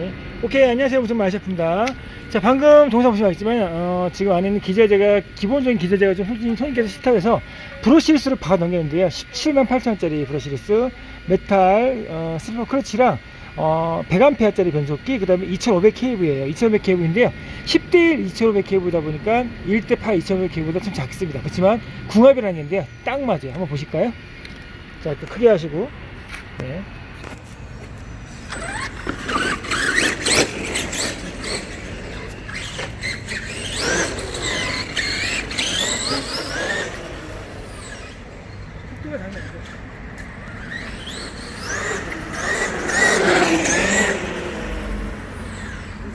네. 오케이 안녕하세요. 무슨 마이셰프입니다 자 방금 동영상 보시면 알겠지만 어, 지금 안에 있는 기저제가 기본적인 기저제가 좀 손님, 손님께서 싫다고 브러시리스를 박아 넘겼는데요. 17만 8천원짜리 브러시리스 메탈 어, 슬리퍼 크러치랑 어, 100A짜리 변속기 그 다음에 2500KV예요. 2500KV인데요. 10대1 2500KV다 보니까 1대8 2500KV보다 좀 작습니다. 그렇지만 궁합이라는 건데요. 딱 맞아요. 한번 보실까요? 자또 크게 하시고. 네. 속도가 장난 아니죠.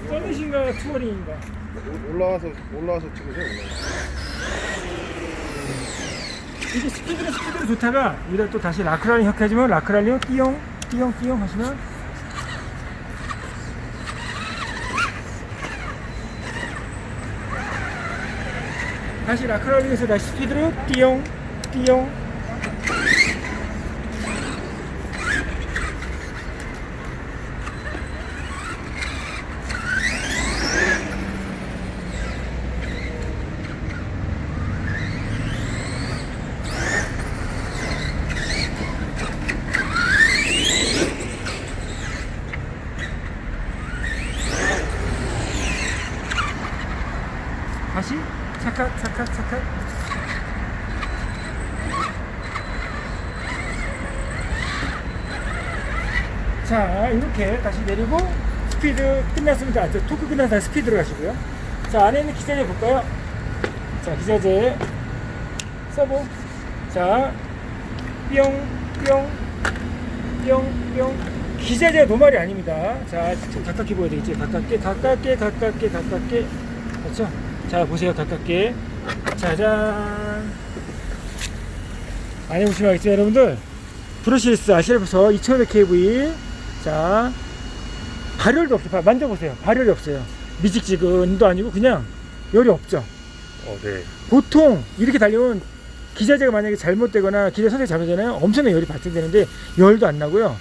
서밋인가 투어링인가 올라와서 올라와서 찍으세요. 이게 스피드는 스피드로 좋다가 여기다 또 다시 라크랄리 혁해지면 라크랄리요 띠용 띠용 띠용 하시면 다시 라크랄리에서 다시 스피드로 띠용 띠용 다시? 착각 착각 착각. 자 이렇게 다시 내리고 스피드 끝났습니다. 아, 저 토크 끝나서 다시 스피드로 가시고요. 자 안에 있는 기자재 볼까요? 자 기자재. 서보. 자 뿅뿅 뿅뿅. 기자재 노말이 아닙니다. 자좀 가깝게 보여야 되겠지? 가깝게 가깝게 가깝게 가깝게. 그렇죠 자 보세요 가깝게. 짜잔. 안에 보시면 알겠지만 여러분들 브러시리스 아시아부서 2500kV 자 발열도 없어요. 봐, 만져보세요. 발열이 없어요. 미직지근도 아니고 그냥 열이 없죠. 어, 네. 보통 이렇게 달리면 기자재가 만약에 잘못되거나 기자 선택 잘못되잖아요. 엄청난 열이 발생되는데 열도 안 나고요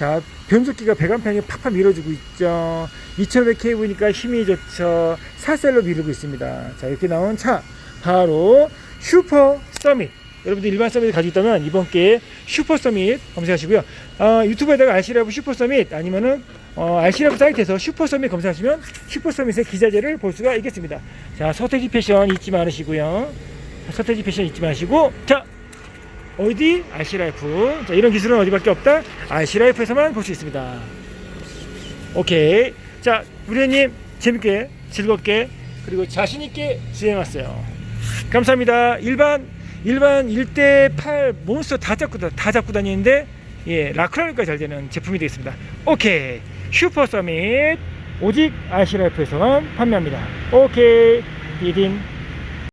자 변속기가 배관편이 팍팍 밀어주고 있죠. 2500kV니까 힘이 좋죠. 사셀로 밀고 있습니다. 자 이렇게 나온 차. 바로 슈퍼 서밋. 여러분들 일반 서밋을 가지고 있다면 이번 기회에 슈퍼 서밋 검색하시고요. 어, 유튜브에다가 알시라브 슈퍼 서밋 아니면은 어, 알시라브 사이트에서 슈퍼 서밋 검색하시면 슈퍼 서밋의 기자재를 볼 수가 있겠습니다. 자 서태지 패션 잊지 말으시고요. 서태지 패션 잊지 마시고 자 어디? 알시라이프. 자 이런 기술은 어디밖에 없다? 알시라이프에서만 볼 수 있습니다. 오케이. 자 우리 형님 재밌게 즐겁게 그리고 자신 있게 주행하세요. 감사합니다. 일반 일반 1대8 몬스터 다 잡고 다, 다 잡고 다니는데 예 라크라니까 잘 되는 제품이 되겠습니다. 오케이. 슈퍼 서밋. 오직 알시라이프에서만 판매합니다. 오케이. 디딘